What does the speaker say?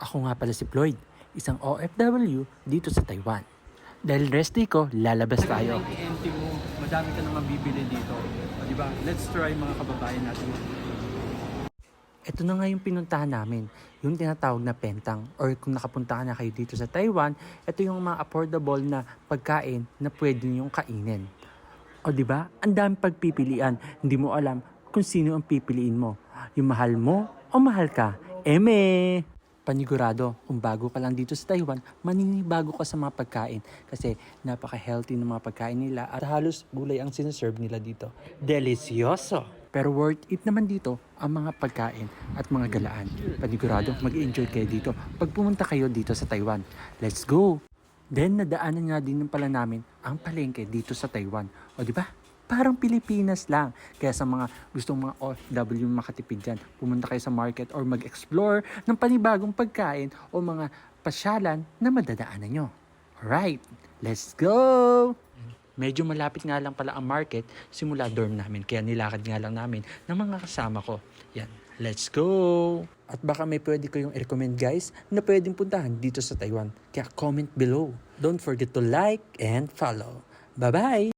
Ako nga pala si Floyd, isang OFW dito sa Taiwan. Dahil rest day ko, lalabas tayo. Pag empty mo, madami ka nang mabibili dito. O, di ba? Let's try mga kababayan natin. Ito na nga yung pinuntahan namin, yung tinatawag na pentang or kung nakapunta ka na kayo dito sa Taiwan, ito yung mga affordable na pagkain na pwede niyong kainin. O di ba? Ang dami pagpipilian, hindi mo alam kung sino ang pipiliin mo. Yung mahal mo o mahal ka. Eme! Panigurado, kung bago ka lang dito sa Taiwan, maninibago ka sa mga pagkain kasi napaka-healthy ng mga pagkain nila at halos gulay ang sinaserve nila dito. Delicioso! Pero worth it naman dito ang mga pagkain at mga galaan. Panigurado, mag-enjoy kayo dito pag pumunta kayo dito sa Taiwan. Let's go! Then, nadaanan nga din pala namin ang palengke dito sa Taiwan. O di ba? Parang Pilipinas lang. Kaya sa mga gustong mga OFW makatipid dyan, pumunta kayo sa market or mag-explore ng panibagong pagkain o mga pasyalan na madadaanan nyo. Alright, let's go! Medyo malapit nga lang pala ang market simula dorm namin. Kaya nilakad nga lang namin ng mga kasama ko. Yan, let's go! At baka may pwede kayong i-recommend guys na pwedeng puntahan dito sa Taiwan. Kaya comment below. Don't forget to like and follow. Bye-bye!